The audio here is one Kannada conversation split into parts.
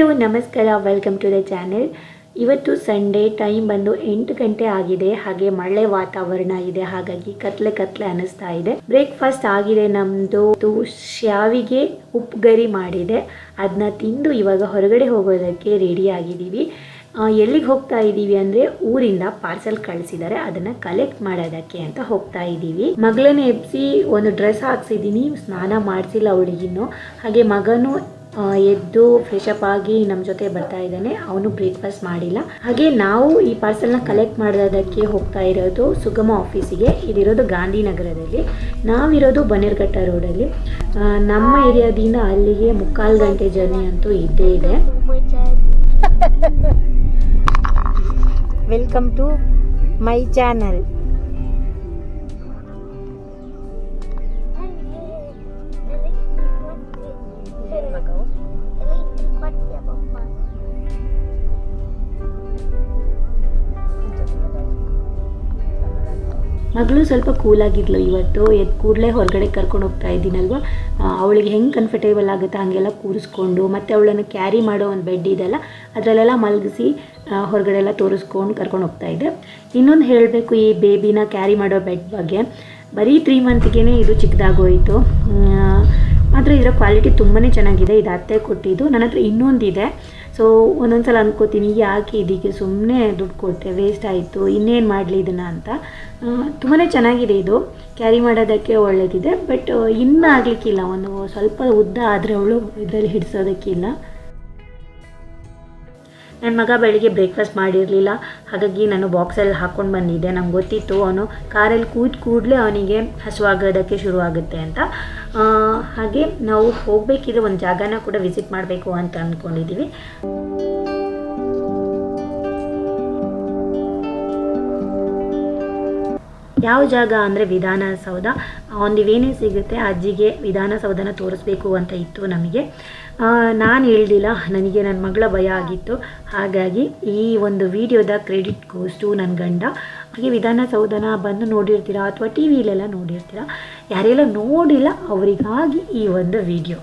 ಹಲೋ, ನಮಸ್ಕಾರ ವೆಲ್ಕಮ್ ಟು ದ ಚಾನೆಲ್ ಇವತ್ತು ಸಂಡೇ ಟೈಮ್ ಬಂದು ಎಂಟು ಗಂಟೆ ಆಗಿದೆ. ಹಾಗೆ ಮಳೆ ವಾತಾವರಣ ಇದೆ. ಹಾಗಾಗಿ ಕತ್ಲೆ ಕತ್ಲೆ ಅನಿಸ್ತಾ ಇದೆ. ಬ್ರೇಕ್ಫಾಸ್ಟ್ ಆಗಿದೆ ನಮ್ಮದು ಶಾವಿಗೆ ಉಪ್ಪುಗರಿ ಮಾಡಿದೆ. ಅದನ್ನ ತಿಂದು ಇವಾಗ ಹೊರಗಡೆ ಹೋಗೋದಕ್ಕೆ ರೆಡಿ ಆಗಿದ್ದೀವಿ. ಎಲ್ಲಿಗೆ ಹೋಗ್ತಾ ಇದ್ದೀವಿ ಅಂದರೆ ಊರಿಂದ ಪಾರ್ಸೆಲ್ ಕಳಿಸಿದ್ದಾರೆ ಅದನ್ನು ಕಲೆಕ್ಟ್ ಮಾಡೋದಕ್ಕೆ ಅಂತ ಹೋಗ್ತಾ ಇದ್ದೀವಿ. ಮಗಳನ್ನ ಎಬ್ಸಿ ಒಂದು ಡ್ರೆಸ್ ಹಾಕ್ಸಿದ್ದೀನಿ. ಸ್ನಾನ ಮಾಡಿಸಿಲ್ಲ ಅವಳಿಗಿನ್ನು. ಹಾಗೆ ಮಗನು ಎದ್ದು ಫ್ರೆಶ್ ಅಪ್ ಆಗಿ ನಮ್ಮ ಜೊತೆ ಬರ್ತಾ ಇದ್ದಾನೆ. ಅವನು ಬ್ರೇಕ್ಫಾಸ್ಟ್ ಮಾಡಿಲ್ಲ. ಹಾಗೆ ನಾವು ಈ ಪಾರ್ಸೆಲ್ನ ಕಲೆಕ್ಟ್ ಮಾಡೋದಕ್ಕೆ ಹೋಗ್ತಾ ಇರೋದು ಸುಗಮ ಆಫೀಸಿಗೆ ಇದಿರೋದು ಗಾಂಧಿನಗರದಲ್ಲಿ. ನಾವಿರೋದು ಬನ್ನೇರ್ಘಟ್ಟ ರೋಡಲ್ಲಿ ನಮ್ಮ ಏರಿಯಾದಿಂದ ಅಲ್ಲಿಗೆ ಮುಕ್ಕಾಲು ಗಂಟೆ ಜರ್ನಿ ಅಂತೂ ಇದ್ದೇ ಇದೆ. ವೆಲ್ಕಮ್ ಟು ಮೈ ಚಾನಲ್ ಮಗಳು ಸ್ವಲ್ಪ ಕೂಲಾಗಿದ್ಲು ಇವತ್ತು. ಎದ್ದು ಕೂಡಲೇ ಹೊರಗಡೆ ಕರ್ಕೊಂಡು ಹೋಗ್ತಾ ಇದ್ದೀನಲ್ವ? ಅವಳಿಗೆ ಹೆಂಗೆ ಕಂಫರ್ಟೇಬಲ್ ಆಗುತ್ತೆ ಹಾಗೆಲ್ಲ ಕೂರಿಸ್ಕೊಂಡು, ಮತ್ತು ಅವಳನ್ನು ಕ್ಯಾರಿ ಮಾಡೋ ಒಂದು ಬೆಡ್ ಇದೆಲ್ಲ ಅದರಲ್ಲೆಲ್ಲ ಮಲಗಿಸಿ ಹೊರಗಡೆ ಎಲ್ಲ ತೋರಿಸ್ಕೊಂಡು ಕರ್ಕೊಂಡು ಹೋಗ್ತಾ ಇದ್ದೆ. ಇನ್ನೊಂದು ಹೇಳಬೇಕು, ಈ ಬೇಬಿನ ಕ್ಯಾರಿ ಮಾಡೋ ಬೆಡ್ ಬಗ್ಗೆ. ಬರೀ ತ್ರೀ ಮಂತ್ಗೆ ಇದು ಚಿಕ್ಕದಾಗೋಯಿತು. ಆದರೆ ಇದರ ಕ್ವಾಲಿಟಿ ತುಂಬಾ ಚೆನ್ನಾಗಿದೆ. ಇದು ಅತ್ತೆ ಕೊಟ್ಟಿದ್ದು. ನನ್ನ ಹತ್ರ ಇನ್ನೊಂದಿದೆ ಸೊ ಒಂದೊಂದು ಸಲ ಅನ್ಕೋತೀನಿ, ಯಾಕೆ ಇದಕ್ಕೆ ಸುಮ್ಮನೆ ದುಡ್ಡು ಕೊಟ್ಟೆ ವೇಸ್ಟ್ ಆಯಿತು, ಇನ್ನೇನು ಮಾಡಲಿ ಇದನ್ನು ಅಂತ. ತುಂಬಾ ಚೆನ್ನಾಗಿದೆ ಇದು. ಕ್ಯಾರಿ ಮಾಡೋದಕ್ಕೆ ಒಳ್ಳೆಯದಿದೆ ಬಟ್ ಇನ್ನೂ ಆಗಲಿಕ್ಕಿಲ್ಲ ಒಂದು ಸ್ವಲ್ಪ ಉದ್ದ ಆದರೆ ಅವಳು ಇದರಲ್ಲಿ ಹಿಡಿಸೋದಕ್ಕಿಲ್ಲ. ನನ್ನ ಮಗ ಬೆಳಿಗ್ಗೆ ಬ್ರೇಕ್ಫಾಸ್ಟ್ ಮಾಡಿರಲಿಲ್ಲ. ಹಾಗಾಗಿ ನಾನು ಬಾಕ್ಸಲ್ಲಿ ಹಾಕ್ಕೊಂಡು ಬಂದಿದ್ದೆ. ನಂಗೆ ಗೊತ್ತಿತ್ತು ಅವನು ಕಾರಲ್ಲಿ ಕೂತ್ ಕೂಡಲೇ ಅವನಿಗೆ ಹಸುವಾಗೋದಕ್ಕೆ ಶುರುವಾಗುತ್ತೆ ಅಂತ. ಹಾಗೆ ನಾವು ಹೋಗಬೇಕಿದ್ರೆ ಒಂದು ಜಾಗನ ಕೂಡ ವಿಸಿಟ್ ಮಾಡಬೇಕು ಅಂತ ಅಂದ್ಕೊಂಡಿದ್ದೀವಿ ಯಾವ ಜಾಗ ಅಂದರೆ ವಿಧಾನಸೌಧ? ಆನ್ ದಿ ವೇನೇ ಸಿಗುತ್ತೆ, ಅಜ್ಜಿಗೆ ವಿಧಾನಸೌಧನ ತೋರಿಸ್ಬೇಕು ಅಂತ ಇತ್ತು ನಮಗೆ. ನಾನು ಹೇಳ್ದಿಲ್ಲ, ನನಗೆ ನನ್ನ ಮಗಳ ಭಯ ಆಗಿತ್ತು. ಹಾಗಾಗಿ ಈ ಒಂದು ವಿಡಿಯೋದ ಕ್ರೆಡಿಟ್ ಗೋಸ್ಟು ನನ್ನ ಗಂಡ. ಹಾಗೆ ವಿಧಾನಸೌಧನ ಬಂದು ನೋಡಿರ್ತೀರಾ, ಅಥವಾ ಟಿ ವಿಲೆಲ್ಲ ನೋಡಿರ್ತೀರಾ, ಯಾರೆಲ್ಲ ನೋಡಿಲ್ಲ, ಅವರಿಗಾಗಿ ಈ ಒಂದು ವಿಡಿಯೋ.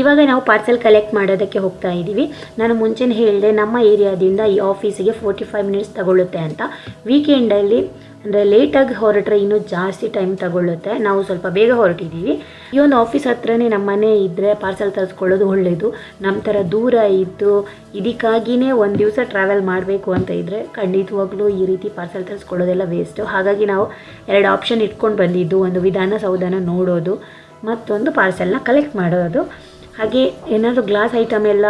ಇವಾಗ ನಾವು ಪಾರ್ಸೆಲ್ ಕಲೆಕ್ಟ್ ಮಾಡೋದಕ್ಕೆ ಹೋಗ್ತಾ ಇದ್ದೀವಿ ನಾನು ಮುಂಚೆನೇ ಹೇಳಿದೆ, ನಮ್ಮ ಏರಿಯಾದಿಂದ ಈ ಆಫೀಸಿಗೆ ಫೋರ್ಟಿ ಫೈವ್ ಮಿನಿಟ್ಸ್ ತಗೊಳ್ಳುತ್ತೆ ಅಂತ. ವೀಕೆಂಡಲ್ಲಿ ಅಂದರೆ ಲೇಟಾಗಿ ಹೊರಟ್ರೆ ಇನ್ನೂ ಜಾಸ್ತಿ ಟೈಮ್ ತಗೊಳ್ಳುತ್ತೆ. ನಾವು ಸ್ವಲ್ಪ ಬೇಗ ಹೊರಟಿದ್ದೀವಿ ಈ ಒಂದು ಆಫೀಸ್ ಹತ್ರನೇ ನಮ್ಮ ಮನೆ ಇದ್ದರೆ ಪಾರ್ಸೆಲ್ ತರಿಸ್ಕೊಳ್ಳೋದು ಒಳ್ಳೆಯದು ನಮ್ಮ ಥರ ದೂರ ಇದ್ದು ಇದಕ್ಕಾಗಿಯೇ ಒಂದು ದಿವಸ ಟ್ರಾವೆಲ್ ಮಾಡಬೇಕು ಅಂತ ಇದ್ದರೆ ಖಂಡಿತವಾಗ್ಲೂ ಈ ರೀತಿ ಪಾರ್ಸೆಲ್ ತರಿಸ್ಕೊಳ್ಳೋದೆಲ್ಲ ವೇಸ್ಟು ಹಾಗಾಗಿ ನಾವು ಎರಡು ಆಪ್ಷನ್ ಇಟ್ಕೊಂಡು ಬಂದಿದ್ದು, ಒಂದು ವಿಧಾನಸೌಧನ ನೋಡೋದು, ಮತ್ತೊಂದು ಪಾರ್ಸೆಲ್ನ ಕಲೆಕ್ಟ್ ಮಾಡೋದು. ಹಾಗೆ ಏನಾದರೂ ಗ್ಲಾಸ್ ಐಟಮ್ ಎಲ್ಲ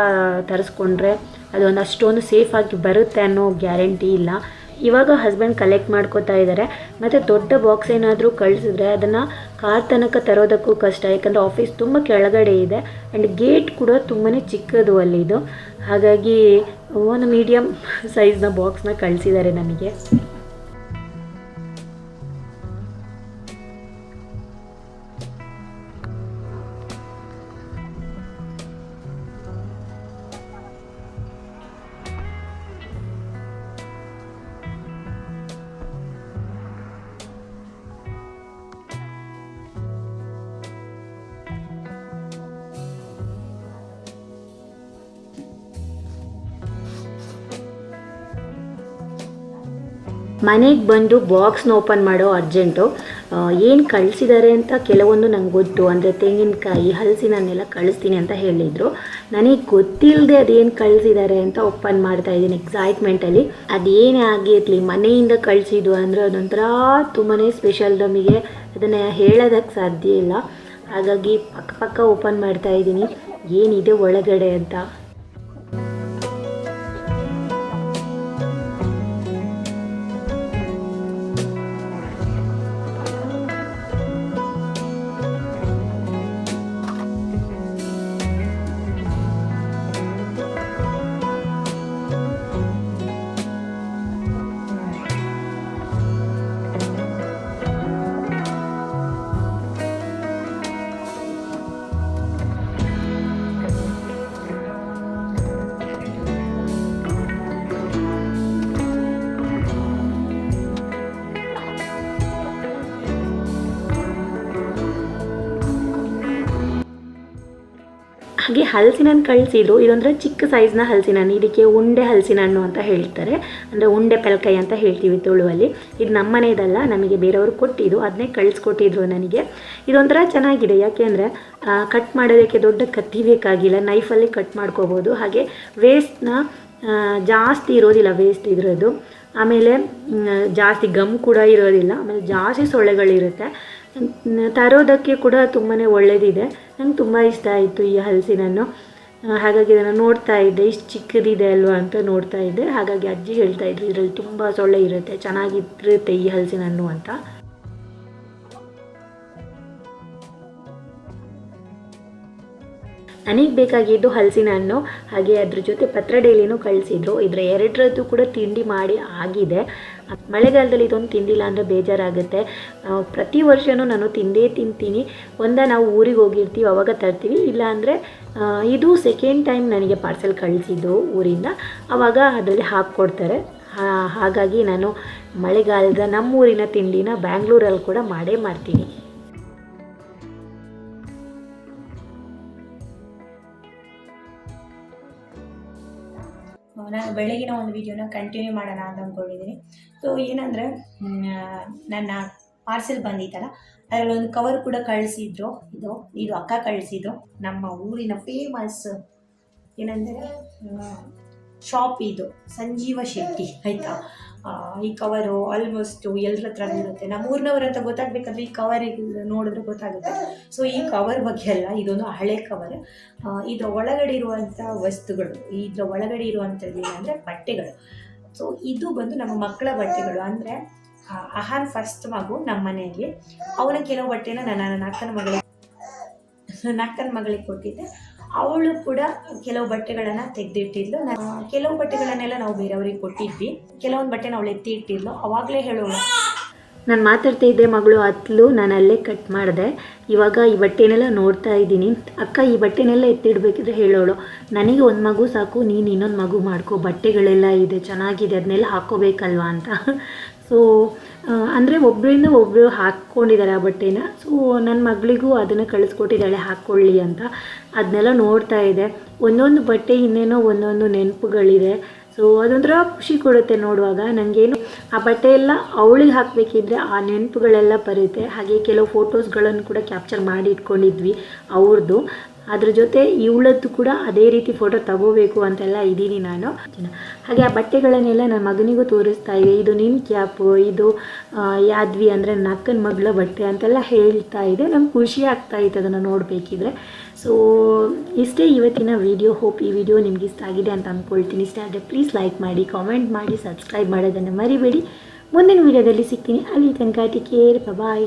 ತರಿಸ್ಕೊಂಡ್ರೆ ಅದೊಂದು ಅಷ್ಟೊಂದು ಸೇಫಾಗಿ ಬರುತ್ತೆ ಅನ್ನೋ ಗ್ಯಾರಂಟಿ ಇಲ್ಲ. ಇವಾಗ ಹಸ್ಬೆಂಡ್ ಕಲೆಕ್ಟ್ ಮಾಡ್ಕೋತಾ ಇದ್ದಾರೆ ಮತ್ತು ದೊಡ್ಡ ಬಾಕ್ಸ್ ಏನಾದರೂ ಕಳಿಸಿದ್ರೆ ಅದನ್ನು ಕಾರ್ ತನಕ ತರೋದಕ್ಕೂ ಕಷ್ಟ. ಯಾಕಂದರೆ ಆಫೀಸ್ ತುಂಬ ಕೆಳಗಡೆ ಇದೆ ಆ್ಯಂಡ್ ಗೇಟ್ ಕೂಡ ತುಂಬಾ ಚಿಕ್ಕದು ಅಲ್ಲಿದು ಹಾಗಾಗಿ ಒಂದು ಮೀಡಿಯಮ್ ಸೈಜ್ನ ಬಾಕ್ಸ್ನ ಕಳಿಸಿದ್ದಾರೆ ನಮಗೆ. ಮನೆಗೆ ಬಂದು ಬಾಕ್ಸ್ನ ಓಪನ್ ಮಾಡೋ ಅರ್ಜೆಂಟು ಏನು ಕಳಿಸಿದ್ದಾರೆ ಅಂತ ಕೆಲವೊಂದು ನಂಗೆ ಗೊತ್ತು. ಅಂದರೆ ತೆಂಗಿನಕಾಯಿ, ಹಲಸಿನನ್ನೆಲ್ಲ ಕಳಿಸ್ತೀನಿ ಅಂತ ಹೇಳಿದರು. ನನಗೆ ಗೊತ್ತಿಲ್ಲದೆ ಅದೇನು ಕಳಿಸಿದ್ದಾರೆ ಅಂತ ಓಪನ್ ಮಾಡ್ತಾ ಇದ್ದೀನಿ ಎಕ್ಸೈಟ್ಮೆಂಟಲ್ಲಿ. ಅದೇನೇ ಆಗಿರಲಿ, ಮನೆಯಿಂದ ಕಳಿಸಿದ್ದು ಅಂದರೆ ಅದೊಂಥರ ತುಂಬಾ ಸ್ಪೆಷಲ್ ನಮಗೆ. ಅದನ್ನು ಹೇಳೋದಕ್ಕೆ ಸಾಧ್ಯ ಇಲ್ಲ. ಹಾಗಾಗಿ ಪಕ್ಕ ಪಕ್ಕ ಓಪನ್ ಮಾಡ್ತಾ ಇದ್ದೀನಿ. ಏನಿದೆ ಒಳಗಡೆ ಅಂತ. ಹಾಗೆ ಹಲಸಿನ ಹಣ್ಣು ಕಳಿಸಿದ್ರು ಇದೊಂಥರ ಚಿಕ್ಕ ಸೈಜ್ನ ಹಲಸಿನ ಹಣ್ಣು ಇದಕ್ಕೆ ಉಂಡೆ ಹಲಸಿನ ಹಣ್ಣು ಅಂತ ಹೇಳ್ತಾರೆ. ಅಂದರೆ ಉಂಡೆ ಪೆಲಕಾಯಿ ಅಂತ ಹೇಳ್ತೀವಿ ತುಳುವಲ್ಲಿ. ಇದು ನಮ್ಮನೇದಲ್ಲ, ನಮಗೆ ಬೇರೆಯವರು ಕೊಟ್ಟಿದ್ದು ಅದನ್ನೇ ಕಳಿಸ್ಕೊಟ್ಟಿದ್ರು ನನಗೆ. ಇದೊಂಥರ ಚೆನ್ನಾಗಿದೆ ಯಾಕೆಂದರೆ ಕಟ್ ಮಾಡೋದಕ್ಕೆ ದೊಡ್ಡ ಕತ್ತಿ ಬೇಕಾಗಿಲ್ಲ ನೈಫಲ್ಲಿ ಕಟ್ ಮಾಡ್ಕೋಬೋದು. ಹಾಗೆ ವೇಸ್ಟ್ನ ಜಾಸ್ತಿ ಇರೋದಿಲ್ಲ ವೇಸ್ಟ್ ಇದ್ರದ್ದು. ಆಮೇಲೆ ಜಾಸ್ತಿ ಗಮ್ ಕೂಡ ಇರೋದಿಲ್ಲ, ಆಮೇಲೆ ಜಾಸ್ತಿ ಸೊಳ್ಳೆಗಳಿರುತ್ತೆ. ತರೋದಕ್ಕೆ ಕೂಡ ತುಂಬಾ ಒಳ್ಳೆಯದಿದೆ ನಂಗೆ ತುಂಬ ಇಷ್ಟ ಆಯಿತು ಈ ಹಲಸಿನನ್ನು. ಹಾಗಾಗಿ ಇದನ್ನು ನೋಡ್ತಾ ಇದ್ದೆ. ಇಷ್ಟು ಚಿಕ್ಕದಿದೆ ಅಲ್ವಾ ಅಂತ ನೋಡ್ತಾ ಇದ್ದೆ. ಹಾಗಾಗಿ ಅಜ್ಜಿ ಹೇಳ್ತಾ ಇದ್ರು, ಇದರಲ್ಲಿ ತುಂಬ ಸೊಳ್ಳೆ ಇರುತ್ತೆ, ಚೆನ್ನಾಗಿರುತ್ತೆ ಈ ಹಲಸಿನಣ್ಣು ಅಂತ. ನನಗೆ ಬೇಕಾಗಿದ್ದು ಹಲಸಿನ ಹಣ್ಣು ಹಾಗೆ ಅದ್ರ ಜೊತೆ ಪತ್ರಡೇಲಿನೂ ಕಳಿಸಿದ್ರು. ಇದರ ಎರಡರದ್ದು ಕೂಡ ತಿಂಡಿ ಮಾಡಿ ಆಗಿದೆ. ಮಳೆಗಾಲದಲ್ಲಿ ಇದೊಂದು ತಿಂದಿಲ್ಲ ಅಂದರೆ ಬೇಜಾರಾಗುತ್ತೆ. ಪ್ರತಿ ವರ್ಷವೂ ನಾನು ತಿಂದೇ ತಿಂತೀನಿ. ಒಂದ ನಾವು ಊರಿಗೆ ಹೋಗಿರ್ತೀವಿ, ಅವಾಗ ತರ್ತೀವಿ. ಇಲ್ಲಾಂದರೆ ಇದು ಸೆಕೆಂಡ್ ಟೈಮ್ ನನಗೆ ಪಾರ್ಸೆಲ್ ಕಳಿಸಿದ್ದು ಊರಿಂದ. ಆವಾಗ ಅದರಲ್ಲಿ ಹಾಕ್ಕೊಡ್ತಾರೆ ಹಾಗಾಗಿ ನಾನು ಮಳೆಗಾಲದ ನಮ್ಮೂರಿನ ತಿಂಡಿನ ಬ್ಯಾಂಗ್ಳೂರಲ್ಲಿ ಕೂಡ ಮಾಡೇ ಮಾಡ್ತೀನಿ. ನಾನು ಬೆಳಗಿನ ಒಂದು ವಿಡಿಯೋನ ಕಂಟಿನ್ಯೂ ಮಾಡೋಣ ಅಂತ ಅಂದ್ಕೊಂಡಿದ್ದೀನಿ. ಸೊ ಏನಂದರೆ ನನ್ನ ಪಾರ್ಸೆಲ್ ಬಂದಿತ್ತಲ್ಲ, ಅದರಲ್ಲೊಂದು ಕವರ್ ಕೂಡ ಕಳಿಸಿದ್ರು. ಇದು ಇದು ಅಕ್ಕ ಕಳಿಸಿದ್ರು. ನಮ್ಮ ಊರಿನ ಫೇಮಸ್ ಏನಂದರೆ ಶಾಪ್ ಇದು, ಸಂಜೀವ ಶೆಟ್ಟಿ, ಆಯಿತಾ? ಈ ಕವರು ಆಲ್ಮೋಸ್ಟು ಎಲ್ಲರ ಹತ್ರ ಇರುತ್ತೆ ನಮ್ಮ ಊರಿನವ್ರ ಅಂತ ಗೊತ್ತಾಗಬೇಕಾದ್ರೆ ಈ ಕವರ್ ನೋಡಿದ್ರೆ ಗೊತ್ತಾಗುತ್ತೆ. ಸೊ ಈ ಕವರ್ ಬಗ್ಗೆ ಅಲ್ಲ, ಇದೊಂದು ಹಳೆ ಕವರ್ ಇದರ ಒಳಗಡೆ ಇರುವಂಥ ವಸ್ತುಗಳು, ಇದರ ಒಳಗಡೆ ಇರುವಂಥದ್ದು ಏನಂದರೆ, ಬಟ್ಟೆಗಳು. ಸೊ ಇದು ಬಂದು ನಮ್ಮ ಮಕ್ಕಳ ಬಟ್ಟೆಗಳು. ಅಂದರೆ ಅಹಾನ್ ಫಸ್ಟ್ ಮಗು ನಮ್ಮ ಮನೆಯಲ್ಲಿ. ಅವನ ಕೆಲವು ಬಟ್ಟೆನ ನಾನು ನನ್ನ ಅಕ್ಕನ ಮಗಳಿಗೆ ನನ್ನ ಅಕ್ಕನ ಮಗಳಿಗೆ ಕೊಟ್ಟಿದ್ದೆ. ಅವಳು ಕೂಡ ಕೆಲವು ಬಟ್ಟೆಗಳನ್ನು ತೆಗೆದಿಟ್ಟಿದ್ಲು. ಕೆಲವು ಬಟ್ಟೆಗಳನ್ನೆಲ್ಲ ನಾವು ಬೇರೆಯವ್ರಿಗೆ ಕೊಟ್ಟಿದ್ವಿ. ಕೆಲವೊಂದು ಬಟ್ಟೆನ ಅವಳು ಎತ್ತಿ ಇಟ್ಟಿದ್ಲು. ಅವಾಗಲೇ ಹೇಳೋಳು ನಾನು ಮಾತಾಡ್ತಾ ಇದ್ದೆ ಮಗಳು ಹತ್ಲು ನಾನು ಅಲ್ಲೇ ಕಟ್ ಮಾಡಿದೆ. ಇವಾಗ ಈ ಬಟ್ಟೆನೆಲ್ಲ ನೋಡ್ತಾ ಇದ್ದೀನಿ. ಅಕ್ಕ, ಈ ಬಟ್ಟೆನೆಲ್ಲ ಎತ್ತಿಡ್ಬೇಕಿದ್ರೆ ಹೇಳೋಳು. ನನಗೆ ಒಂದು ಮಗು ಸಾಕು, ನೀನು ಇನ್ನೊಂದು ಮಗು ಮಾಡ್ಕೋ. ಬಟ್ಟೆಗಳೆಲ್ಲ ಇದೆ, ಚೆನ್ನಾಗಿದೆ ಅದನ್ನೆಲ್ಲ ಹಾಕೋಬೇಕಲ್ವಾ ಅಂತ. ಸೊ ಅಂದರೆ ಒಬ್ಬರಿಂದ ಒಬ್ಬರು ಹಾಕ್ಕೊಂಡಿದ್ದಾರೆ ಆ ಬಟ್ಟೆನ. ಸೊ ನನ್ನ ಮಗಳಿಗೂ ಅದನ್ನು ಕಳಿಸ್ಕೊಟ್ಟಿದ್ದಾಳೆ, ಹಾಕ್ಕೊಳ್ಳಿ ಅಂತ. ಅದನ್ನೆಲ್ಲ ನೋಡ್ತಾ ಇದೆ. ಒಂದೊಂದು ಬಟ್ಟೆ ಇನ್ನೇನೋ ಒಂದೊಂದು ನೆನಪುಗಳಿದೆ. ಸೊ ಅದೊಂಥರ ಖುಷಿ ಕೊಡುತ್ತೆ ನೋಡುವಾಗ. ನನಗೇನು ಆ ಬಟ್ಟೆ ಎಲ್ಲ ಅವಳಿಗೆ ಹಾಕಬೇಕಿದ್ರೆ ಆ ನೆನಪುಗಳೆಲ್ಲ ಬರುತ್ತೆ. ಹಾಗೆ ಕೆಲವು ಫೋಟೋಸ್ಗಳನ್ನು ಕೂಡ ಕ್ಯಾಪ್ಚರ್ ಮಾಡಿ ಇಟ್ಕೊಂಡಿದ್ವಿ ಅವ್ರದ್ದು ಅದ್ರ ಜೊತೆ ಇವಳದ್ದು ಕೂಡ ಅದೇ ರೀತಿ ಫೋಟೋ ತಗೋಬೇಕು ಅಂತೆಲ್ಲ ಇದ್ದೀನಿ ನಾನು. ಹಾಗೆ ಆ ಬಟ್ಟೆಗಳನ್ನೆಲ್ಲ ನನ್ನ ಮಗನಿಗೂ ತೋರಿಸ್ತಾ ಇದೆ ಇದು ನಿನ್ನ ಕ್ಯಾಪು ಇದು ಯಾದ್ವಿ ಅಂದರೆ ನನ್ನ ಅಕ್ಕನ ಮಗಳ ಬಟ್ಟೆ ಅಂತೆಲ್ಲ ಹೇಳ್ತಾ ಇದೆ ನಂಗೆ ಖುಷಿ ಆಗ್ತಾ ಇತ್ತು ಅದನ್ನು ನೋಡಬೇಕಿದ್ರೆ. ಸೊ ಇಷ್ಟೇ ಇವತ್ತಿನ ವಿಡಿಯೋ ಹೋಪ್ ಈ ವಿಡಿಯೋ ನಿಮ್ಗೆ ಇಷ್ಟ ಆಗಿದೆ ಅಂತ ಅಂದ್ಕೊಳ್ತೀನಿ ಇಷ್ಟ ಆದರೆ ಪ್ಲೀಸ್ ಲೈಕ್ ಮಾಡಿ ಕಾಮೆಂಟ್ ಮಾಡಿ ಸಬ್ಸ್ಕ್ರೈಬ್ ಮಾಡೋದನ್ನು ಮರಿಬೇಡಿ. ಮುಂದಿನ ವಿಡಿಯೋದಲ್ಲಿ ಸಿಗ್ತೀನಿ. ಅಲ್ಲಿ ತನಕ ಟೇಕ್ ಬಾಯ್